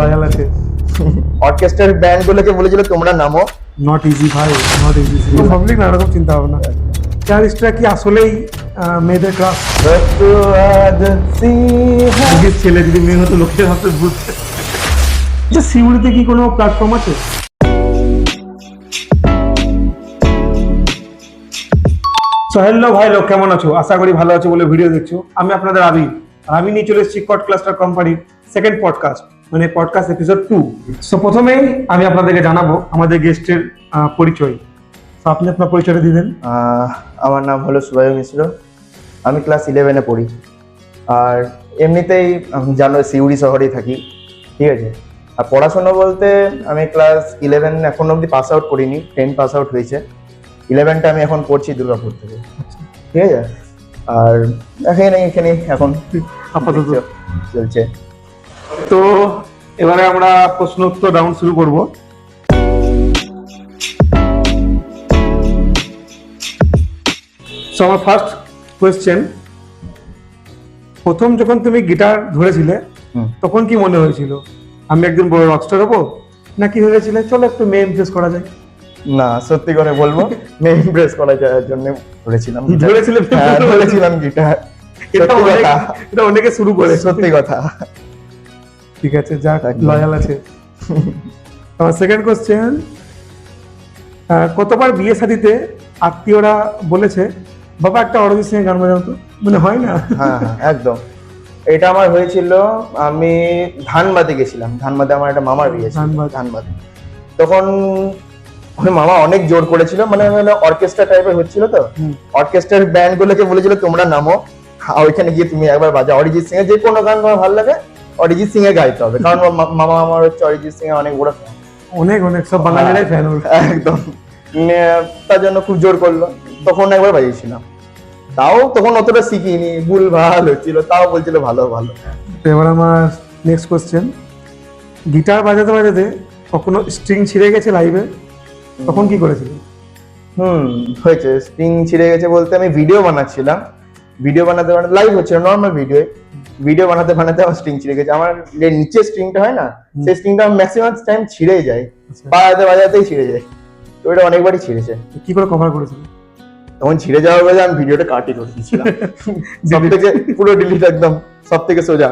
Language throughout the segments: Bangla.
লয়াল আছে। অর্কেস্ট্রার ব্যান্ড গুলোকে বলেছিল তোমরা নামো। নট ইজি ভাই নট ইজি পাবলিক নানা রকম চিন্তা ভাবনা। ক্যারিস্টরা কি আসলেই মেয়েদের ক্লাস ছেলে যদি মেয়ে হতো লোকের হাতে বুঝতে আচ্ছা সিউড়িতে কি কোনো প্ল্যাটফর্ম আছে? সোহেল্লো ভাই লোক কেমন আছো? আশা করি ভালো আছো বলে ভিডিও দেখছ। আমি আপনাদের আবি আমি নিয়ে চলে এসেছি কট ক্লাস্টার কোম্পানির সেকেন্ড পডকাস্ট মানে পডকাস্ট এপিসোড টু সো প্রথমেই আমি আপনাদেরকে জানাব আমাদের গেস্টের পরিচয়। তো আপনি আপনার পরিচয়টা দিবেন আমার নাম হলো সুবায়ু মিশ্র। আমি ক্লাস ইলেভেনে পড়ি। আর এমনিতেই আমি জানো সিউড়ি শহরেই থাকি ঠিক আছে? আর পড়াশোনা বলতে আমি ক্লাস ইলেভেন এখন অবধি পাস আউট করিনি টেন পাস আউট হয়েছে। ইলেভেনটা আমি এখন পড়ছি দুর্গাপুর থেকে ঠিক আছে? আর এখানে এখানে এখন আপাতত। চলছে। তো এবারে আমরা প্রশ্ন উত্তর রাউন্ড শুরু করব। সো আমার ফার্স্ট কোয়েশ্চেন প্রথম যখন তুমি গিটার ধরেছিলে তখন কি মনে হয়েছিল? আমি একজন বড় রকস্টার হব? নাকি ভেবেছিলে চলো একটু মেয়ে ইমপ্রেস করা যায়? না সত্যি করে বলব মেয়ে ইমপ্রেস করার জন্য ধরেছিলাম। হ্যাঁ, ধরেছিলাম গিটার কথা। এটা অনেকে শুরু করে সত্যি কথা। ঠিক আছে একদম। লয়াল আছে। আমার সেকেন্ড কোশ্চেন কতবার বিয়ে শাদিতে আত্মীয়রা বলেছে বাবা একটা অরজিৎ সিং গান বাজাও তো? মানে হয় না? হ্যাঁ হ্যাঁ একদম। এটা আমার হয়েছিল আমি ধানবাদে গেছিলাম। ধানবাদে আমার একটা মামার বিয়ে ছিল। ধানবাদ। ধানবাদে। তখন ওই মামা অনেক জোর করেছিল মানে অর্কেস্ট্রা টাইপের হচ্ছিল তো? অর্কেস্ট্রার ব্যান্ড গুলোকে বলেছিল তোমরা নামো ওইখানে গিয়ে তুমি একবার বাজা অরিজিৎ সিং এর যে কোনো গান তোমার ভালো লাগে অরিজিৎ সিং এ গাইতে হবে কারণ মামা আমার হচ্ছে অরিজিৎ সিং এর অনেক বড় fan। অনেক অনেক সব বাঙালিরাই ফ্যান একদম। তার জন্য খুব জোর করল। তখন একবার বাজিয়েছিলাম। তাও তখন অতটা শিখিনি ভুল ভালো হচ্ছিল তাও বলছিল ভালো ভালো। এবার আমার নেক্সট কোশ্চেন গিটার বাজাতে বাজাতে কখনো স্ট্রিং ছিঁড়ে গেছে লাইভে তখন কি করেছিল? হুম হয়েছে। স্ট্রিং ছিঁড়ে গেছে বলতে আমি ভিডিও বানাচ্ছিলাম। ভিডিও বানাতে বানাতে লাইভ হচ্ছিল নর্মাল ভিডিও ভিডিও বানাতে বানাতে আমার স্ট্রিং ছিঁড়ে গেছে। আমার যে নিচের স্ট্রিংটা হয় না সেই স্ট্রিংটা ম্যাক্সিমাম টাইম ছিঁড়েই যায়। আচ্ছা। বাজাতে বাজাতেই ছিঁড়ে যায়। তো এটা অনেকবারই ছিঁড়েছে। কি করে কভার করেছিল? তখন ছিঁড়ে যাওয়ার পরে আমি ভিডিওটা কাটি করে দিয়েছিলাম। সব থেকে পুরো ডিলিট একদম সব থেকে সোজা।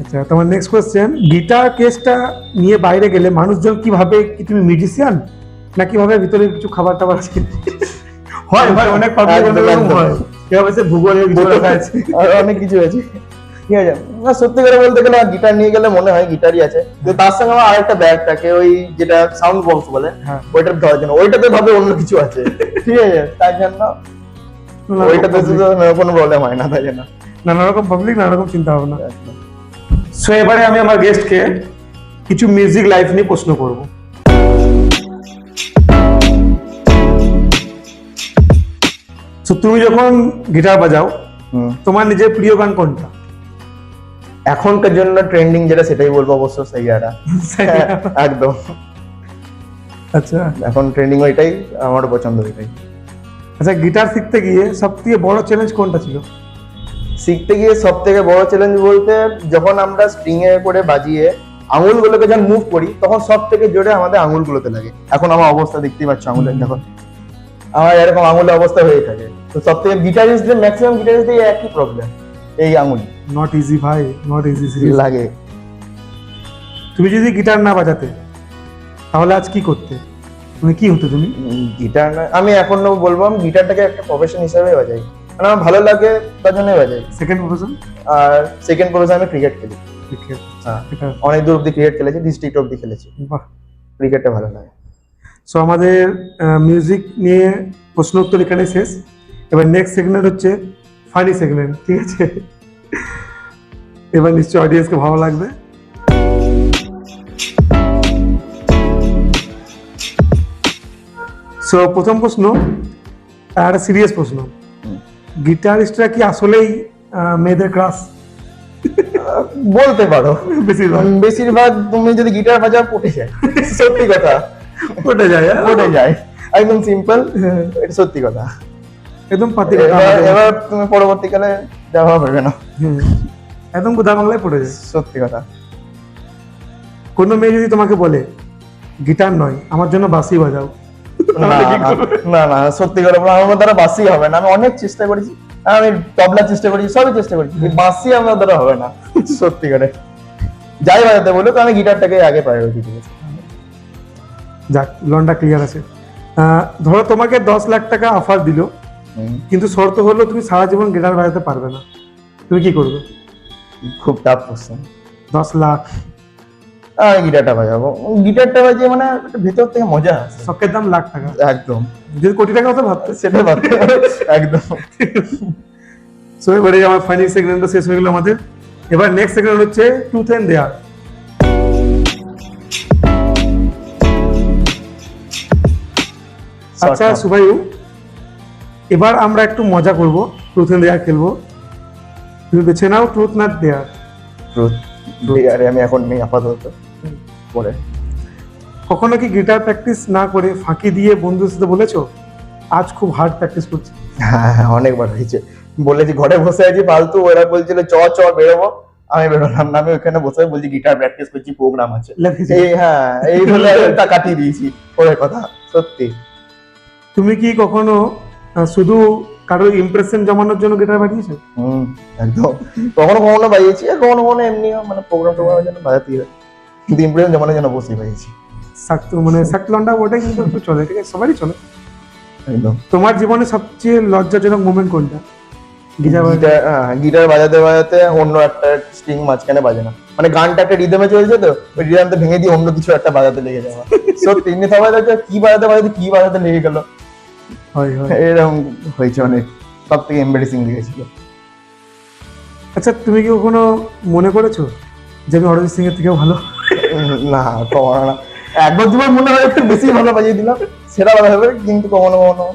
আচ্ছা তোমার নেক্সট কোশ্চেন গিটার কেসটা নিয়ে বাইরে গেলে মানুষজন কি ভাবে কি তুমি মিউজিশিয়ান না কি ভাবে ভিতরে কিছু খাবার টাবার আছে? হয় হয় অনেক একদম। হয়। কেউ ভাবে ভূগোলের কিছু আর অনেক কিছু আছে। ঠিক আছে না সত্যি করে বলতে গেলে গিটার নিয়ে গেলে মনে হয় গিটারই আছে। তো তার সঙ্গে আমার আরেকটা ব্যাগ থাকে ওই যেটা সাউন্ড বক্স বলে হ্যাঁ। ওইটার ধরার জন্য। ওইটাতে ভাবে অন্য কিছু আছে। ঠিক আছে? তার জন্য ওইটাতে শুধু কোনো প্রবলেম হয় না তাই জন্য। নানা রকম পাবলিক নানা রকম চিন্তা ভাবনা। সো এবারে আমি আমার গেস্টকে কিছু মিউজিক লাইফ নিয়ে প্রশ্ন করব। তো তুমি যখন গিটার বাজাও তোমার নিজের প্রিয় গান কোনটা? এখনকার জন্য ট্রেন্ডিং যেটা সেটাই বলব অবশ্য সেইয়াটা একদম। আচ্ছা। এখন ট্রেন্ডিং ওইটাই আমার পছন্দ ওইটাই। আচ্ছা গিটার শিখতে গিয়ে সব থেকে বড় চ্যালেঞ্জ কোনটা ছিল? শিখতে গিয়ে সব থেকে বড় চ্যালেঞ্জ বলতে যখন আমরা স্ট্রিং এ করে বাজিয়ে আঙুলগুলোকে যখন মুভ করি তখন সব থেকে জোরে আমাদের আঙুলগুলোতে লাগে। এখন আমার অবস্থা দেখতেই পাচ্ছ আঙুলের যখন আমার এরকম আঙুলের অবস্থা হয়ে থাকে। তো সব থেকে গিটারিস্টদের ম্যাক্সিমাম গিটারিস্টদের একই প্রবলেম এই আঙুল নট ইজি ভাই নট ইজি লাগে। তুমি যদি গিটার না বাজাতে তাহলে আজ কি করতে? তুমি কি হতো তুমি? গিটার না আমি এখন বলব আমি গিটারটাকে একটা প্রফেশন হিসেবে বাজাই। মানে আমার ভালো লাগে তার জন্যই বাজাই। সেকেন্ড প্রফেশন আর সেকেন্ড প্রফেশন আমি ক্রিকেট খেলি। হ্যাঁ। অনেক দূর অব্দি ক্রিকেট খেলেছি ডিস্ট্রিক্ট অব্দি খেলেছি। বাহ। ক্রিকেটটা ভালো লাগে। সো আমাদের মিউজিক নিয়ে প্রশ্ন উত্তর এখানে শেষ। এবার নেক্সট সেগমেন্ট হচ্ছে ফানি সেগমেন্ট ঠিক আছে? এবার নিশ্চয়ই অডিয়েন্সকে ভালো লাগবে। সো প্রথম প্রশ্ন আর একটা সিরিয়াস প্রশ্ন। গিটারিস্টরা কি আসলেই মেয়েদের ক্লাস বলতে পারো। বেশিরভাগ। বেশিরভাগ তুমি যদি গিটার বাজাও পটে যায়। সত্যি কথা। ওটা যায় হ্যাঁ? যায়। একদম সিম্পল এটা সত্যি কথা। একদম পাতি এবার তুমি পরবর্তীকালে না একদম কোথা বাংলায় পড়ে যায়। সত্যি কথা। কোনো মেয়ে যদি তোমাকে বলে গিটার নয় আমার জন্য বাসি বাজাও না না, সত্যি করে বলো, আমার দ্বারা বাসি হবে না। আমি অনেক চেষ্টা করেছি আমি তবলা চেষ্টা করেছি সবই চেষ্টা করেছি বাসি আমার দ্বারা হবে না সত্যি করে। যাই বাজাতে বলো তো আমি গিটারটাকে আগে প্রায়োরিটি দিয়েছি। যাক লনটা ক্লিয়ার আছে। ধরো তোমাকে দশ লাখ টাকা অফার দিল কিন্তু শর্ত হলো তুমি সারা জীবন গিটার বাজাতে পারবে না। তুমি কি করবে? খুব টাফ কোশ্চেন দশ লাখ। গিটারটা বাজাবো। গিটারটা বাজিয়ে মানে ভেতর থেকে মজা আছে শখের দাম লাখ টাকা। একদম। যদি কোটি টাকা হতো ভাবতে। সেটা ভাবতে একদম। সো এবারে আমার ফাইনাল সেগমেন্টটা শেষ হয়ে গেল আমাদের। এবার নেক্সট সেগমেন্ট হচ্ছে টুথ এন্ড দেয়ার আচ্ছা সুবাইউ এবার আমরা একটু মজা করব। ট্রুথ এন্ড দেয়ার খেলব। তুমি বেছে নাও ট্রুথ না দেয়ার ট্রুথ আরে আমি এখন নেই আপাতত। পরে কখনো কি গিটার প্র্যাকটিস না করে ফাঁকি দিয়ে বন্ধুদের সাথে বলেছ? আজ খুব হার্ড প্র্যাকটিস করছি। হ্যাঁ অনেকবার হয়েছে। বলেছি ঘরে বসে আছি ফালতু ওরা বলছিল চ চ বেরোবো। আমি বেরোলাম না আমি ওখানে বসে বলছি গিটার প্র্যাকটিস করছি প্রোগ্রাম আছে। এই হ্যাঁ এই বলে কাটিয়ে দিয়েছি পরের কথা সত্যি। তুমি কি কখনো শুধু কারও ইমপ্রেশন জমানোর জন্য গিটার বাজিয়েছো? হুম একদম। কখনো কখনো বাজিয়েছি আর কখনো কখনো এমনি মানে প্রোগ্রাম টোগ্রামের জন্য বাজাতেই হয়। কিন্তু ইমপ্রেশন জমানোর জন্য বসে বাজিয়েছি। সাক্ত মানে সাকলন্ডা ওটাই কিন্তু একটু চলে ঠিক আছে? সবারই চলে। একদম। তোমার জীবনে সবচেয়ে লজ্জাজনক মোমেন্ট কোনটা? গিটার বাজাতে। হ্যাঁ, বাজাতে বাজাতে অন্য একটা স্ট্রিং মাঝখানে বাজে না। মানে গানটা একটা রিদমে চলছে তো ওই রিদমটা ভেঙে দিয়ে অন্য কিছু একটা বাজাতে লেগে যাওয়া সত্যি এমনি সবাই দেখছে কি বাজাতে বাজাতে কি বাজাতে লেগে গেল। এরকম হয়েছে অনেক। সব থেকে এম্বারেসিং লেগেছিল। আচ্ছা তুমি কি কখনো মনে করেছ যে আমি অরিজিৎ সিং এর থেকেও ভালো? না কখনো না। একবার দুবার মনে হয় একটু বেশি ভালো বাজিয়ে দিলাম সেটা ভালো হবে কিন্তু কখনো কখনো।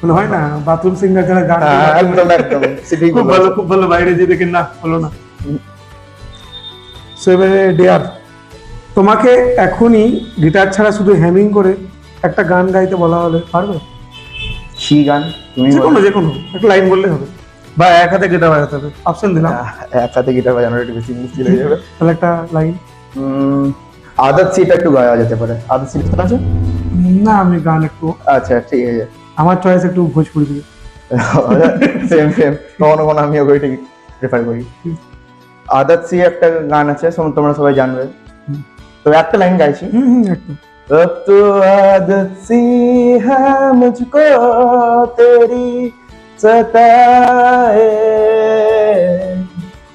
মানে হয় না? বাথরুম সিঙ্গার যারা গান হ্যাঁ, একদম একদম। খুব ভালো খুব ভালো বাইরে যে দেখেন না হলো না। সো এবারে ডেয়ার তোমাকে এখনই গিটার ছাড়া শুধু হ্যামিং করে একটা গান গাইতে বলা হলে পারবে? কি গান? তুমি যে কোনো যে কোনো একটা লাইন বললে হবে। বা এক হাতে গিটার বাজাতে হবে অপশন দিলাম। এক হাতে গিটার বাজানোর একটু বেশি মুশকিল হয়ে যাবে। তাহলে একটা লাইন আদার সিট একটু গাওয়া যেতে পারে। আদার সিট আছে? না আমি গান একটু আচ্ছা ঠিক আছে। আমার চয়েস একটু ভোজপুরি দিকে সেম সেম কখনো কখনো আমি ওকে ওইটাই প্রেফার করি। আদার সি একটা গান আছে তোমরা সবাই জানবে। তো একটা লাইন গাইছি। হুম হুম একটু। अब तो आदत सी है मुझको तेरी सताए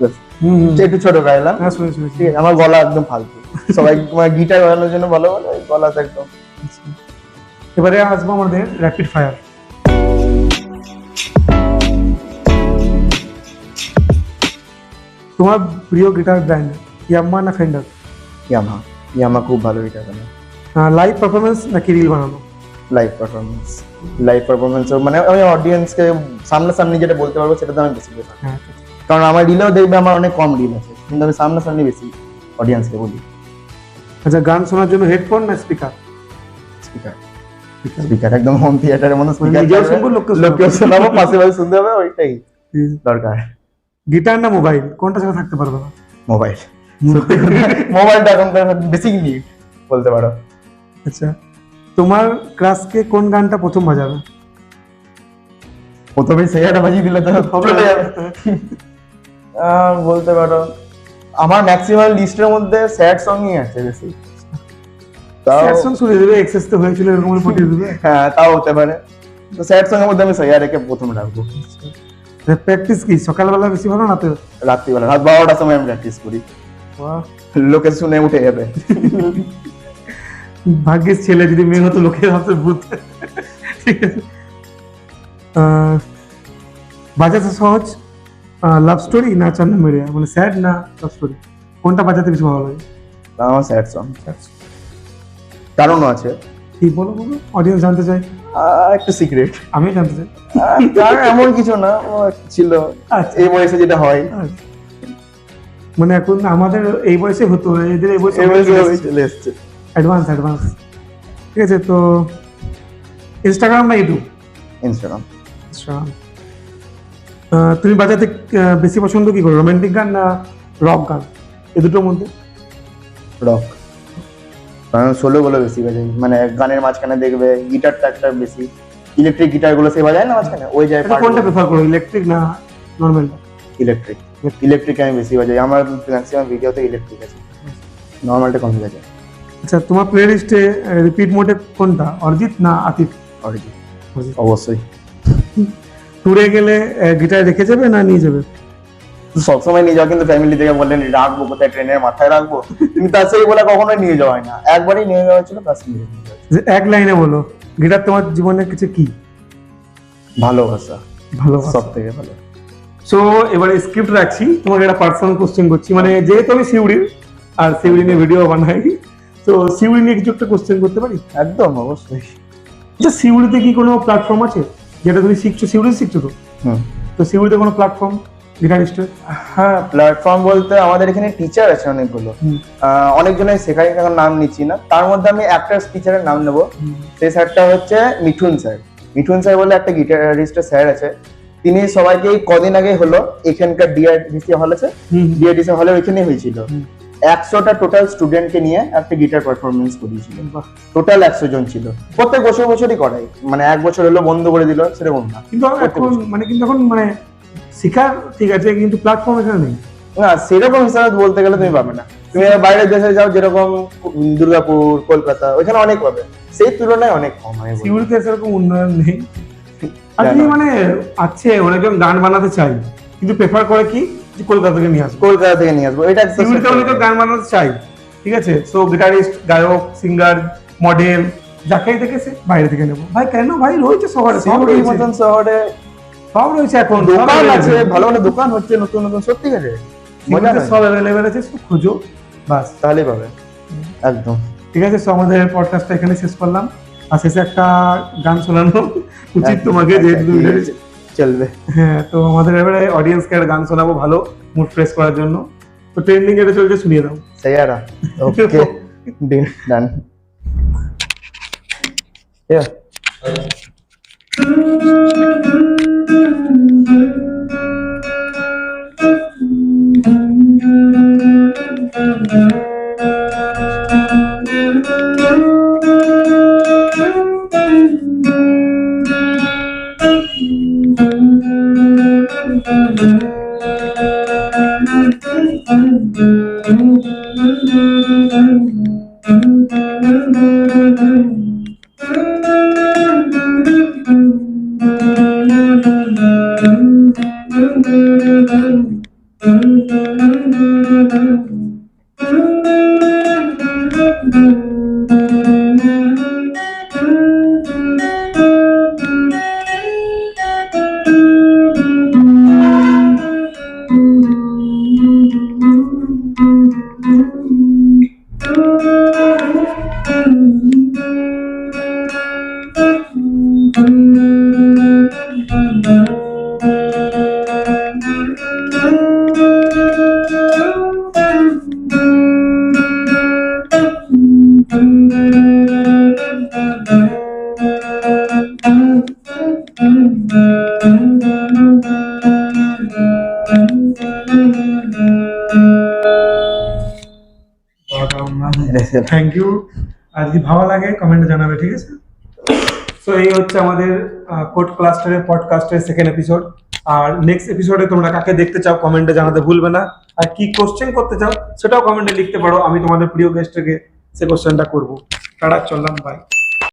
ব্যাস, হুম হুম এটা একটু ছোট গাইলাম হ্যাঁ শুনেছি শুনেছি ঠিক আছে আমার গলা একদম ফালতু সবাই গিটার বাজানোর জন্য ভালো বলে গলাতে একদম আচ্ছা। এবারে আসবো আমাদের র্যাপিড ফায়ার তোমার প্রিয় গিটার ব্র্যান্ড ইয়াম্মা না ফেন্ডার ইয়ামা ইয়ামা খুব ভালো গিটার বানায় লাইভ পারফরমেন্স নাকি রিল বানানো লাইভ পারফরমেন্স লাইভ পারফরমেন্স মানে আমি অডিয়েন্সকে সামনাসামনি যেটা বলতে পারব সেটা তো আমি বেশি প্রেফার হ্যাঁ কারণ আমার রিলেও দেখবে আমার অনেক কম রিল আছে কিন্তু আমি সামনাসামনি বেশি অডিয়েন্সকে বলি আচ্ছা গান শোনার জন্য হেডফোন না স্পিকার স্পিকার স্পিকার একদম হোম থিয়েটারের মতো স্পিকার নিজেও শুনব, লোককেও শোনাবো। লোককেও শোনাবো পাশে পাশে শুনতে হবে ওইটাই দরকার গিটার না মোবাইল কোনটা ছাড়া থাকতে পারবে না মোবাইল মোবাইলটা এখন বেসিক নিড বলতে পারো আচ্ছা তোমার ক্লাসকে কোন গানটা প্রথম বাজাবে? প্রথমে সেটা বাজিয়ে দিলে তো চলে যাবে। বলতে পারো আমার ম্যাক্সিমাম লিস্টের মধ্যে স্যাড সংই আছে বেশি। তাও Sad song শুনে দেবে এক্সেস তো হয়েছিল এরকম পটিয়ে দেবে। হ্যাঁ তাও হতে পারে। তো স্যাড সং এর মধ্যে আমি সৈয়া রেখে প্রথম রাখব। প্র্যাকটিস কি? সকালবেলা বেশি ভালো না তো রাত্রিবেলা রাত বারোটার সময় আমি প্র্যাকটিস করি। লোকে শুনে উঠে যাবে। ভাগ্যের ছেলে যদি মেয়ে হতো লোকে ভাবতে ভূত। ঠিক আছে। বাজাতে সহজ? লাভ স্টোরি না চান্না মেরিয়া মানে স্যাড না লাভ স্টোরি কোনটা বাজাতে বেশি ভালো লাগে? আমার স্যাড সং কারণও আছে। কি বলো বলো? অডিয়েন্স জানতে চাই একটু সিক্রেট আমিও জানতে চাই। এমন কিছু না ছিল। আচ্ছা। এই বয়সে যেটা হয়। আচ্ছা। মানে এখন আমাদের এই বয়সে হতো এদের এই বয়সে চলে এসছে। অ্যাডভান্স অ্যাডভান্স ঠিক আছে তো ইনস্টাগ্রাম না ইউটিউব ইনস্টাগ্রাম ইনস্টাগ্রাম তুমি বাজাতে বেশি পছন্দ কি করো রোমান্টিক গান না রক গান? এ দুটোর মধ্যে? রক কারণ সোলোগুলো বেশি বাজাই। মানে গানের মাঝখানে দেখবে গিটারটা একটা বেশি। ইলেকট্রিক গিটারগুলো সে বাজায় না মাঝখানে? ওই যায় আচ্ছা, কোনটা প্রেফার করো ইলেকট্রিক না নর্মালটা ইলেকট্রিক ইলেকট্রিক আমি বেশি বাজাই। আমার ম্যাক্সিমাম ভিডিওতে ইলেকট্রিক আছে। নর্মালটা কম বাজায় আচ্ছা তোমার প্লে লিস্টে রিপিট মোডে কোনটা? অরিজিৎ না আতিফ অরিজিৎ। অবশ্যই। ট্যুরে গেলে গিটার রেখে যাবে না নিয়ে যাবে? সবসময় নিয়ে যাওয়া কিন্তু ফ্যামিলি থেকে বললেন রাখব কোথায় ট্রেনের মাথায় রাখব? কিন্তু তার সেই বলে কখনোই নিয়ে যাওয়া হয় না। একবারই নিয়ে যাওয়া ছিল তার সঙ্গে এক লাইনে বলো গিটার তোমার জীবনের কিছু কি? ভালোবাসা। ভালো সব থেকে ভালো। সো এবারে স্ক্রিপ্ট রাখছি তোমাকে একটা পার্সোনাল কোশ্চেন করছি। মানে যেহেতু আমি সিউড়ির আর সিউড়ি নিয়ে ভিডিও বানাই তো সিউড়ি নিয়ে কিছু একটা কোশ্চেন করতে পারি? একদম অবশ্যই। আচ্ছা সিউড়িতে কি কোনো প্ল্যাটফর্ম আছে? যেটা তুমি শিখছো সিউড়ি শিখছো তো? তো সিউড়িতে কোনো প্ল্যাটফর্ম গিটারিস্টের হ্যাঁ প্ল্যাটফর্ম বলতে আমাদের এখানে টিচার আছে অনেকগুলো। অনেকজনের শেখাই এখন নাম নিচ্ছি না। তার মধ্যে আমি একটা টিচারের নাম নেব। সেই স্যারটা হচ্ছে মিঠুন স্যার। মিঠুন স্যার বলে একটা গিটারিস্টের স্যার আছে। তিনি সবাইকে কদিন আগে হলো এখানকার ডিআরডিসি হল আছে। ডিআরডিসি হলে ওইখানে হয়েছিল। একশোটা টোটাল স্টুডেন্টকে নিয়ে একটা গিটার পারফরমেন্স করিয়েছিল টোটাল একশো জন ছিল। প্রত্যেক বছর বছরই করাই মানে এক বছর হলো বন্ধ করে দিল সেরকম না। কিন্তু এখন মানে কিন্তু এখন মানে শেখার ঠিক আছে কিন্তু প্ল্যাটফর্ম এখানে নেই। না সেরকম হিসাবে বলতে গেলে তুমি পাবে না। তুমি বাইরের দেশে যাও যেরকম দুর্গাপুর কলকাতা ওইখানে অনেক পাবে। সেই তুলনায় অনেক কম হয়। সিউড়িতে সেরকম উন্নয়ন নেই। আর জানো। মানে আছে অনেকজন গান বানাতে চাই কিন্তু প্রেফার করে কি? কলকাতা থেকে নিয়ে আসব। কলকাতা থেকে নিয়ে আসব। এটা তো গান বানাতে চাই ঠিক আছে? সো গিটারিস্ট গায়ক সিঙ্গার মডেল যাকেই দেখেছে বাইরে থেকে নেব। ভাই কেন? ভাই রয়েছে শহরে সব মতন শহরে। সব রয়েছে এখন দোকান আছে ভালো ভালো দোকান হচ্ছে নতুন নতুন সত্যি করে মজা সব অ্যাভেলেবেল আছে শুধু খোঁজো বাস। তাহলেই পাবে। একদম। ঠিক আছে সো আমাদের পডকাস্টটা এখানে শেষ করলাম। আর শেষে একটা গান শোনানো উচিত তোমাকে যেহেতু। চলবে। হ্যাঁ তো আমাদের এবারে অডিয়েন্সকে একটা গান শোনাবো ভালো মুড ফ্রেশ করার জন্য। তো ট্রেন্ডিং এটা চলছে শুনিয়ে দাও। Saiyaara okay dean done Yeah. Thank you আর যদি ভালো লাগে কমেন্টে জানাবে, ঠিক আছে? তো এই হচ্ছে আমাদের কোড ক্লাস্টারের পডকাস্টের সেকেন্ড এপিসোড আর নেক্সট এপিসোডে তোমরা কাকে দেখতে চাও কমেন্টে জানাতে ভুলবে না। আর কি কোশ্চেন করতে চাও, সেটাও কমেন্টে লিখতে পারো। আমি তোমাদের প্রিয় গেস্টকে সে কোশ্চেনটা করব। টাটা, চললাম বাই